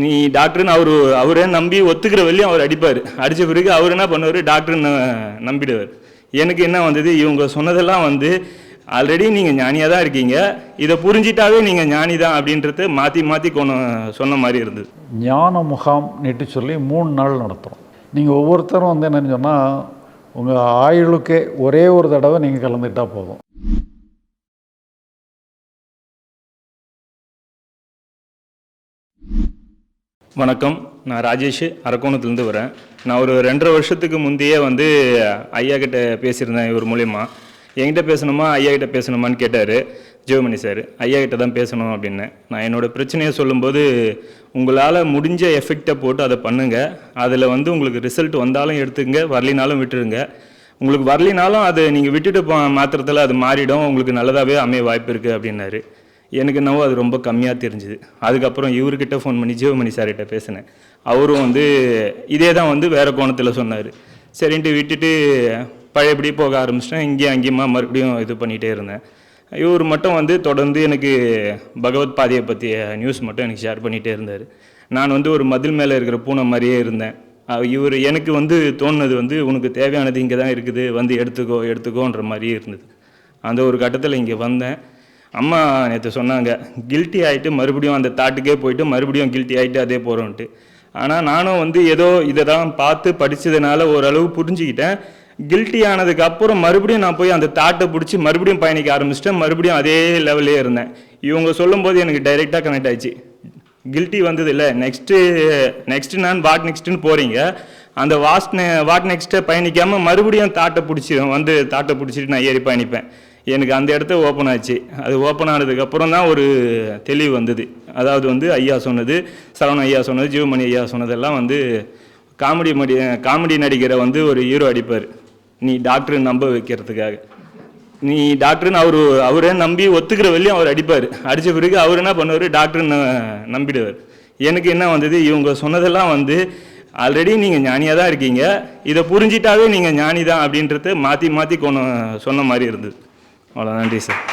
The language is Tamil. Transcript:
நீ டாக்டர்னு அவர் அவரே நம்பி ஒத்துக்கிற வழியும் அவர் அடிப்பார். அடித்த பிறகு அவர் என்ன பண்ணுவார்? டாக்டர்னு நம்பிடுவார். எனக்கு என்ன வந்தது? இவங்க சொன்னதெல்லாம் வந்து ஆல்ரெடி நீங்கள் ஞானியாக தான் இருக்கீங்க. இதை புரிஞ்சிட்டாவே நீங்கள் ஞானி தான் அப்படின்றத மாற்றி மாற்றி கொண்டு சொன்ன மாதிரி இருந்தது. ஞான முகாம் நெட்டு சொல்லி மூணு நாள் நடத்துகிறோம் நீங்கள் ஒவ்வொருத்தரும் வந்து என்னன்னு சொன்னால் உங்கள் ஆயுளுக்கே ஒரே ஒரு தடவை நீங்கள் கலந்துக்கிட்டால் போதும். வணக்கம். நான் ராஜேஷ் அரக்கோணத்துலேருந்து வரேன். நான் ஒரு ரெண்டரை வருஷத்துக்கு முந்தையே வந்து ஐயா கிட்ட பேசியிருந்தேன் இவர் மூலயமா. என்கிட்ட பேசணுமா ஐயா கிட்ட பேசணுமான்னு கேட்டார். ஜெயமணி சார் ஐயா கிட்ட தான் பேசணும் அப்படின்னு. நான் என்னோட பிரச்சனையை சொல்லும்போது உங்களால் முடிஞ்ச எஃபெக்டை போட்டு அதை பண்ணுங்கள் அதில் வந்து உங்களுக்கு ரிசல்ட் வந்தாலும் எடுத்துங்க வரலினாலும் விட்டுருங்க. உங்களுக்கு வரலினாலும் அதை நீங்கள் விட்டுட்டு போ மாத்திரத்தில் அது மாறிடும். உங்களுக்கு நல்லதாகவே அமைய வாய்ப்பு இருக்குது அப்படின்னாரு. எனக்கு என்னவோ அது ரொம்ப கம்மியாக தெரிஞ்சுது. அதுக்கப்புறம் இவர்கிட்ட ஃபோன் பண்ணி ஜீவமணி சார்கிட்ட பேசினேன். அவரும் வந்து இதே தான் வந்து வேறு கோணத்தில் சொன்னார். சரின்ட்டு விட்டுட்டு பழையபடி போக ஆரம்பிச்சிட்டேன். இங்கேயும் அங்கேயுமா மறுபடியும் இது பண்ணிகிட்டே இருந்தேன். இவர் மட்டும் வந்து தொடர்ந்து எனக்கு பகவத் பாதையை பற்றிய நியூஸ் மட்டும் எனக்கு ஷேர் பண்ணிகிட்டே இருந்தார். நான் வந்து ஒரு மதில் மேலே இருக்கிற பூனை மாதிரியே இருந்தேன். இவர் எனக்கு வந்து தோணுனது வந்து உனக்கு தேவையானது இங்கே தான் இருக்குது. வந்து எடுத்துக்கோ எடுத்துக்கோன்ற மாதிரியே இருந்தது. அந்த ஒரு கட்டத்தில் இங்கே வந்தேன். அம்மா நேற்று சொன்னாங்க கில்ட்டி ஆகிட்டு மறுபடியும் அந்த தாட்டுக்கே போயிட்டு மறுபடியும் கில்ட்டி ஆகிட்டு அதே போகிறோன்ட்டு ஆனால் நானும் வந்து ஏதோ இதை தான் பார்த்து படித்ததுனால ஓரளவு புரிஞ்சுக்கிட்டேன். கில்ட்டி ஆனதுக்கு அப்புறம் மறுபடியும் நான் போய் அந்த தாட்டை பிடிச்சி மறுபடியும் பயணிக்க ஆரம்பிச்சிட்டேன். மறுபடியும் அதே லெவல்லே இருந்தேன். இவங்க சொல்லும்போது எனக்கு டைரெக்டாக கனெக்ட் ஆயிடுச்சு. கில்ட்டி வந்தது இல்லை நெக்ஸ்ட்டு நெக்ஸ்ட் நான் வாட் நெக்ஸ்ட்டுன்னு போகிறீங்க அந்த வாஸ்ட் வாட் நெக்ஸ்ட்டை பயணிக்காமல் மறுபடியும் தாட்டை பிடிச்சி வந்து தாட்டை பிடிச்சிட்டு நான் ஏறி பயணிப்பேன். எனக்கு அந்த இடத்த ஓப்பன் ஆச்சு. அது ஓப்பன் ஆனதுக்கப்புறம் தான் ஒரு தெளிவு வந்தது. அதாவது வந்து ஐயா சொன்னது சரவண ஐயா சொன்னது ஜீவமணி ஐயா சொன்னதெல்லாம் வந்து காமெடி மடி காமெடி நடிகரை வந்து ஒரு ஹீரோ அடிப்பார். நீ டாக்டர் நம்ப வைக்கிறதுக்காக. நீ டாக்டர்னு அவர் அவரே நம்பி ஒத்துக்கிற வழியும் அவர் அடிப்பார். அடித்த பிறகு அவர் என்ன பண்ணுவார்? டாக்டர்னு நம்பிடுவார். எனக்கு என்ன வந்தது? இவங்க சொன்னதெல்லாம் வந்து ஆல்ரெடி நீங்கள் ஞானியாக தான் இருக்கீங்க. இதை புரிஞ்சிட்டாவே நீங்கள் ஞானி தான் அப்படின்றத மாற்றி மாற்றி கொண்டு சொன்ன மாதிரி இருந்தது. அவ்வளோ நன்றி சார்.